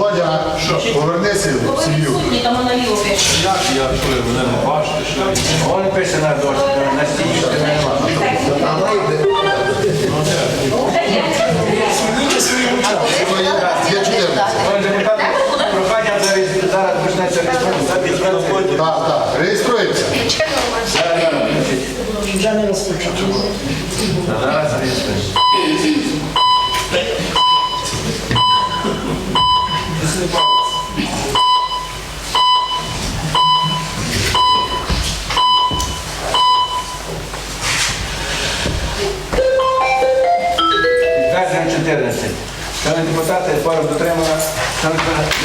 Володя, повернися в сім'ю. там вона ліво. Як я що ви мене не бачите, що ви? Вони пише на дошці, на стіні. 14. Вони прохання зараз зараз почнеться. Так, так. Дотримано. Шановні депутати,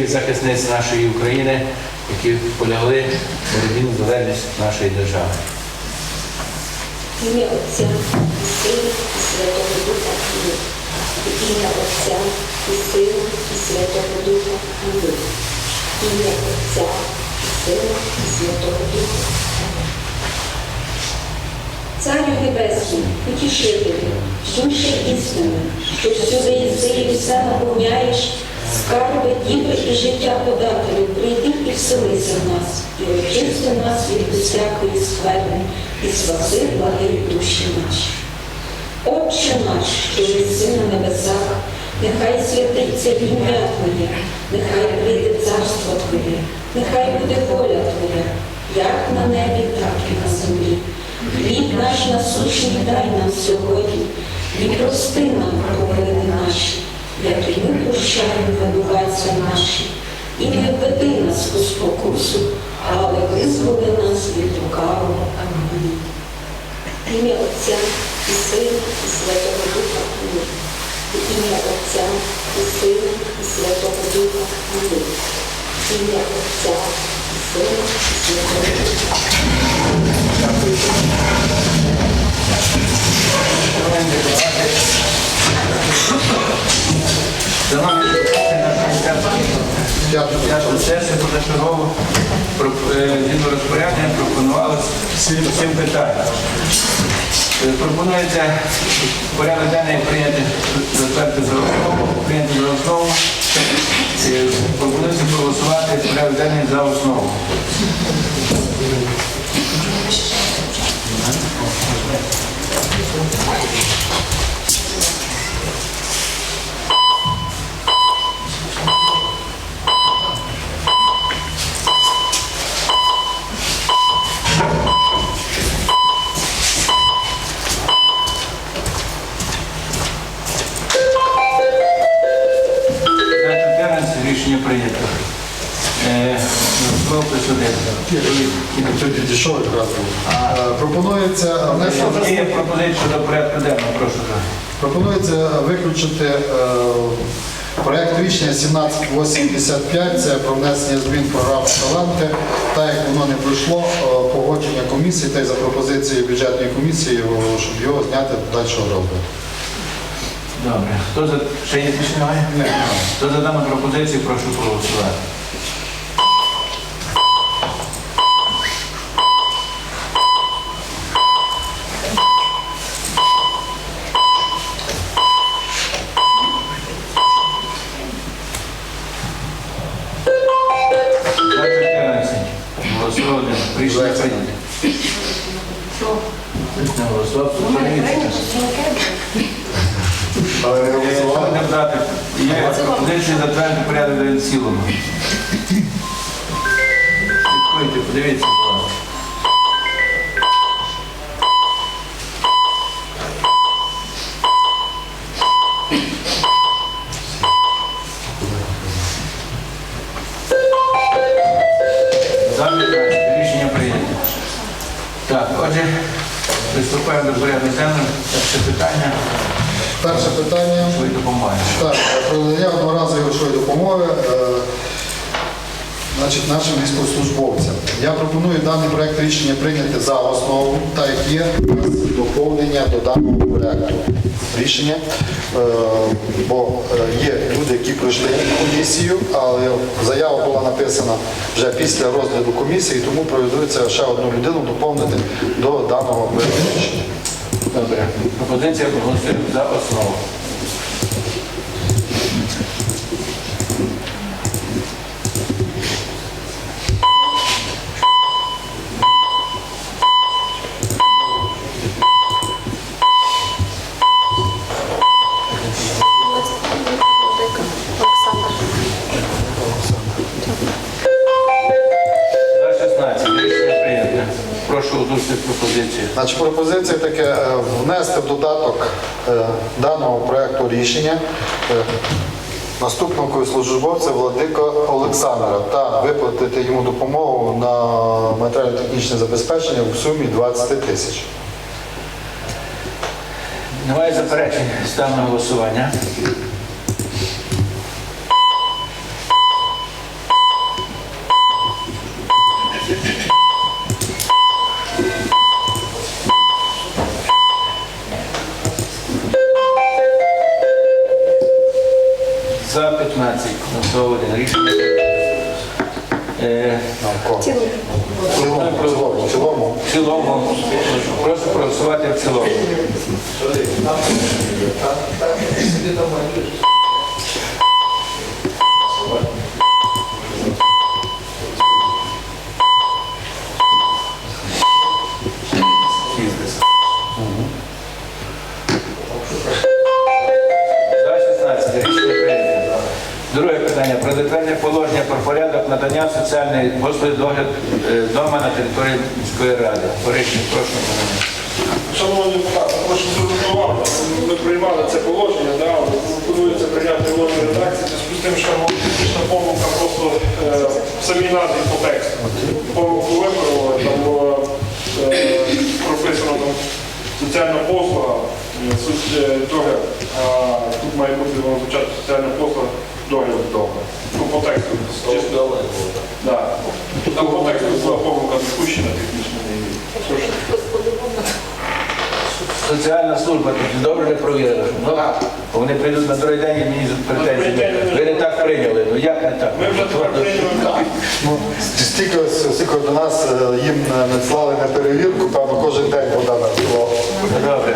захисників і захисниць нашої України, які полягли боротьбі за незалежність нашої держави. Ім'я Отця і Сина і Святого Духа. В ім'я Отця і Сина і Святого Духа Амінь. Ім'я Отця і Сина і Святого Духа. Царю Небесний, утішителю, душі істини, що всюди єси і все наповняєш, скарби, діви і життя подателю, прийди і вселися в нас, і очисти нас від усякої скверни, і спаси благи душі наші. Отче наш, що єси на небесах, нехай святиться ім'я Твоє, нехай прийде царство Твоє, нехай буде воля Твоя, як на небі, так і на землі. Хліб наш насущний дай нам сьогодні, і прости нам провини наші, як і ми прощаємо наші, і не введи нас у спокусу, але визволи нас від лукавого. Амінь. Ім'я Отця і Сина, і Святого Духа. Амінь. Ім'я Отця і Сина, і Святого Духа. Амінь. Ім'я Отця і Сина, і Святого Духа. Шановні позачергову про- е, згідно розпорядження пропонувалося сім питань. Е, Пропонується порядок денний прийняти затвердити за основу, прийняти за основу. Пропонується проголосувати порядок денний за основу. Проект рішення 1785 це про внесення змін програми таланти. Так як воно не пройшло е, погодження комісії та й за пропозицією бюджетної комісії, щоб його зняти до дальшого розгляду. Добре. Хто за ще є немає? Хто за дану пропозицію, прошу проголосувати. Не. Але не голосували. депутати, є пропозиція затвердити порядок денний в цілому. Слідкуйте, подивіться, приступаємо порядок денний. Це Перше питання. Перше питання. Ви допомоги. Так, про надання одноразової грошової допомоги е, значить, нашим військовослужбовцям. Я пропоную даний проект рішення прийняти за основу, так як є доповнення до даного проекту рішення. Е, Бо е, є люди, які пройшли комісію, але заява була написана вже після розгляду комісії, тому проведується ще одну людину доповнити до даного рішення. Добре. Пропозиція проголосуємо за основу. Проекту е, наступного службовця Владика Олександра та виплатити йому допомогу на матеріально-технічне забезпечення в сумі 20 тисяч. Немає заперечень. Ставимо голосування. Навколо. В міської прошу. Шановні депутати, прошу звернути увагу, ми приймали це положення, да, пропонується прийняти нову редакцію, в зв'язку з тим, що технічна помилка просто е, в самій назві по тексту. Помилку виправили, там було е, прописано там, соціальна послуга, е, суть е, догляд, а тут має бути воно звучати соціальна послуга догляд вдома. Ну, по тексту. Чисто. Да. Там по тексту була помилка допущена технічна. Соціальна служба тут добре не провірила. Ну, вони прийдуть на другий день і мені претензії. Ви не так прийняли. Ну як не так? Ми вже прийняли. Ну, стільки, стільки до нас е, їм надіслали на перевірку, певно, кожен день вода надсилала. Добре. Добре.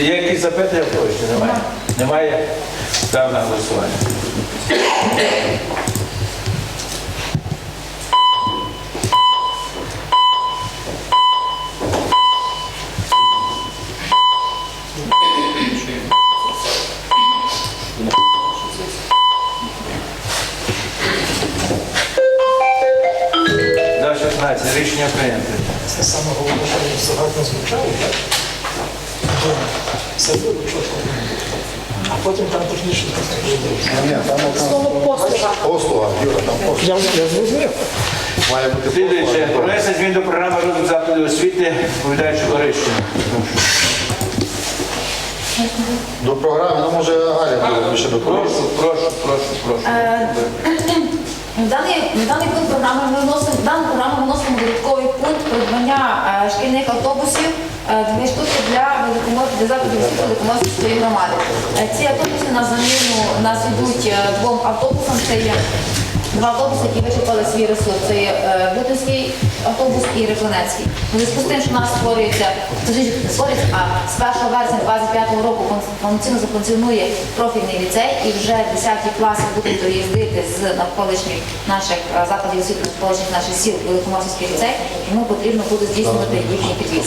Є якісь запитання в? Немає. Немає? Став на голосування. Рішення прийнято. Це саме головне, що загально звучало, так? Все було чітко. А потім там технічно Слово послуга. послуга, Юра, там послуга. Я, я зрозумів. Має бути Слідуюче, внесення змін до програми розвитку закладів освіти, відповідаючи Орищину. До програми, ну може Галя буде більше Прошу, прошу, прошу, прошу. В даний, в даний пункт програми ми вносимо в дану програму вносимо додатковий пункт придбання е, шкільних автобусів е, штуки для великомор- для закладів освіти Великоморської громади. Е, Ці автобуси на заміну нас йдуть е, двом автобусам. Це є два автобуси, які вичерпали свій ресурс. Це е, Бутинський автобус і Рекланецький. У зв'язку з тим, що у нас створюється, створюється, а з 1 вересня 25 року повноцінно зафункціонує профільний ліцей і вже 10 класи будуть доїздити з навколишніх наших е, закладів освіти, навколишніх наших сіл Великоморський ліцей, йому потрібно буде здійснювати їхній підвіз.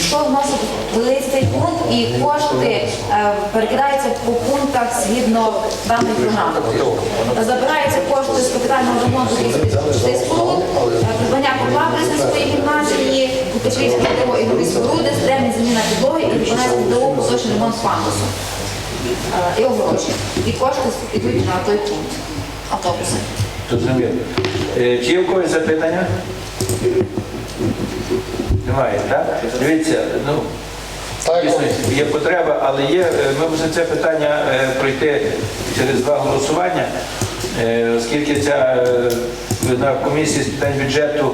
Що вносить великий цей пункт і кошти е, перекидаються по пунктах згідно даної програми. Забираються кошти з капітального ремонту і споруд, е, придбання котла Брисівської гімназії, ДО і нові споруди, стрельні заміна підлоги і виконання ДО поточний ремонт пандусу. Е, І огорожі. І кошти йдуть на той пункт автобуси. Зрозуміло. Е, Чи є в когось запитання? Немає, так? Дивіться, ну, дійсно, є потреба, але є, е, ми мусимо це питання е, пройти через два голосування, оскільки ця на комісії з питань бюджету,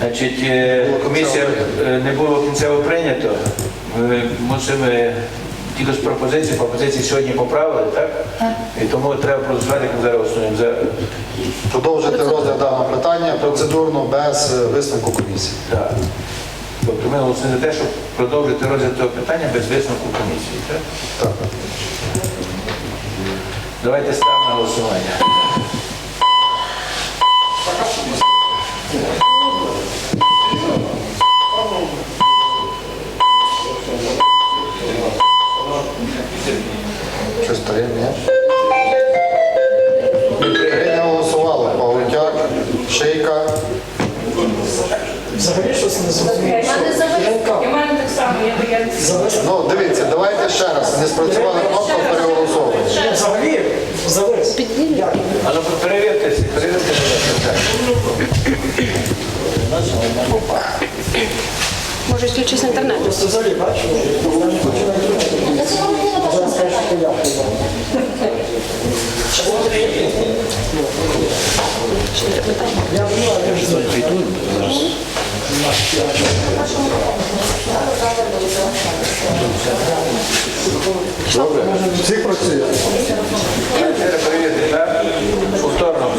значить, комісія не було кінцево прийнято. Ми мусимо тільки з пропозиції, пропозиції сьогодні поправили, так? І тому треба проголосувати, як ми зараз голосуємо за продовжити розгляд даного питання процедурно без е, висновку комісії. Так. Тобто ми голосуємо за те, щоб продовжити розгляд цього питання без висновку комісії. Так? Так. Давайте ставимо на голосування. Три не голосувало. Павлютяк, Шийка, Взагалі щось не зрозуміло. У мене так само, я я. Ну, дивіться, давайте ще раз. Не спрацювала кнопка, переголосовуємо. Взагалі завис. Як? А ну всі, перевірте, будь. Може, включись інтернет. Просто взагалі бачу, я не хочу навіть. Зараз скажу, що я. Я понимаю, я ж знаю. Добре. всі працюють. Привіт, так? Повторно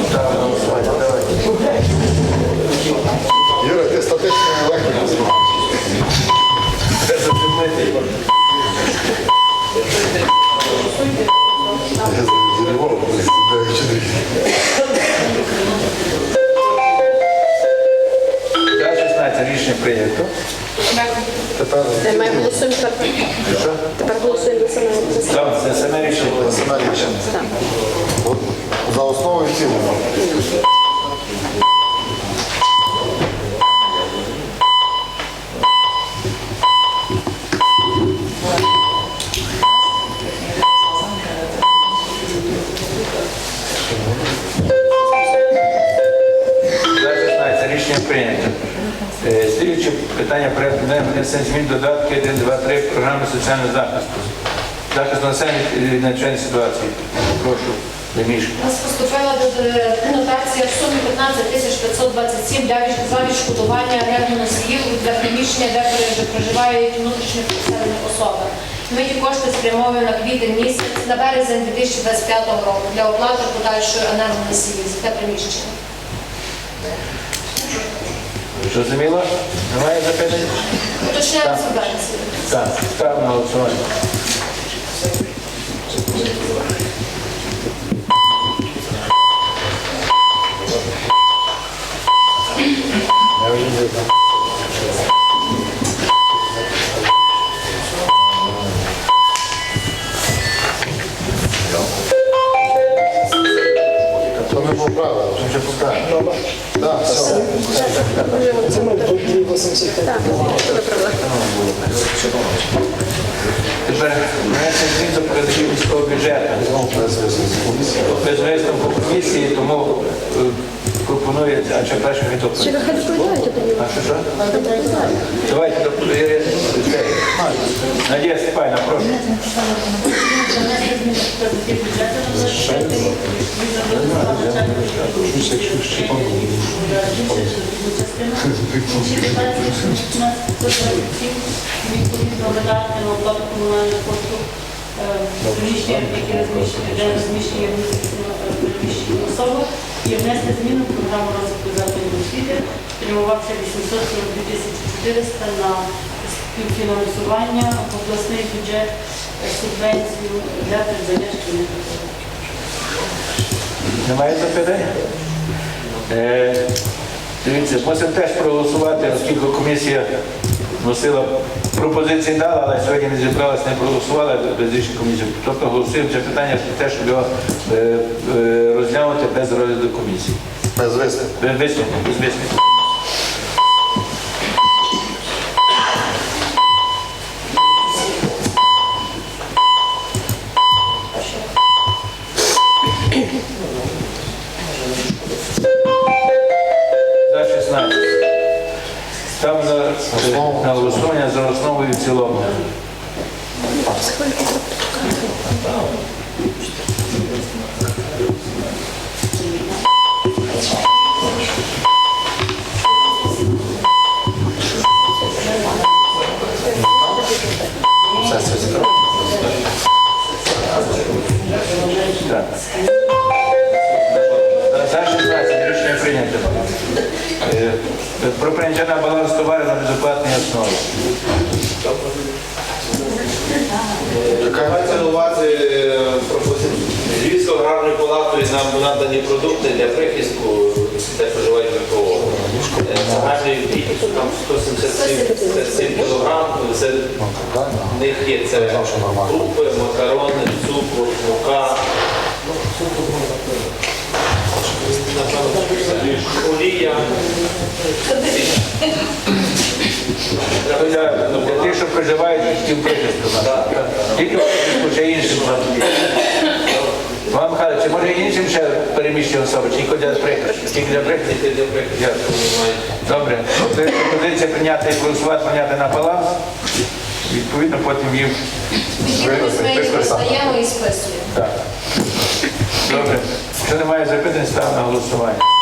внесення додатки 1, 2, 3 програми соціального захисту. Захист населення і надзвичайної ситуації. Прошу, Демішка. У нас поступила нотація в сумі 15 тисяч 527 для від- відшкодування енергоносіїв для приміщення, де проживають внутрішньо переселені особи. Ми ті кошти спрямовуємо на квітень місяць, на березень 2025 року для оплати подальшої енергоносіїв за те приміщення. Зрозуміло? Немає запитань? Уточняємо субвенції. Так, ставимо на голосування. То ми поправили, вже поправили. Так, все. Це ми 2,85. Так, виправила. Тепер внесення змін до передачі міського бюджету. Без висновку комісії, тому е, пропоную, а чи перше ви хай доповідаєте тоді? А що що? Давайте до Надія Степанівна, прошу. Внести зміни до статті бюджету на 25 рік. Відповідно оплату е, приміщення, які розміщені, де розміщені внутрішньо особи, і внести зміни в програму розвитку закладів освіти, спрямувався 842 тисячі 400 на співфінансування обласний бюджет е, субвенцію для придбання шкільних автобусів. Немає запитань? Е, Дивіться, мусимо теж проголосувати, оскільки комісія носила пропозиції дали, але сьогодні не зібралися, не проголосували без рішення комісії. Тобто голосуємо це питання про те, щоб його е, е, розглянути без розгляду комісії. Без висновку. Без висновку, За 16 рішення прийнято. Е, Про прийняття на баланс товарів на безоплатній основі. Мається на увазі е, пропозиція. Аграрною палатою нам надані продукти для прихистку, де проживають ВПО. Е, Загальною там 177 кг. Це в них є це крупи, макарони, цукор, мука. Олія. Тих, що проживають в тім прихистку. Тільки в прихистку ще іншим. Іван Михайлович, чи може іншим ще переміщені особи, чи тільки для прихистку? Тільки для мають. Добре. Це пропозиція прийняти і голосувати, прийняти на баланс. Відповідно, потім їм. Так. Добре. Якщо немає запитань, ставимо на голосування.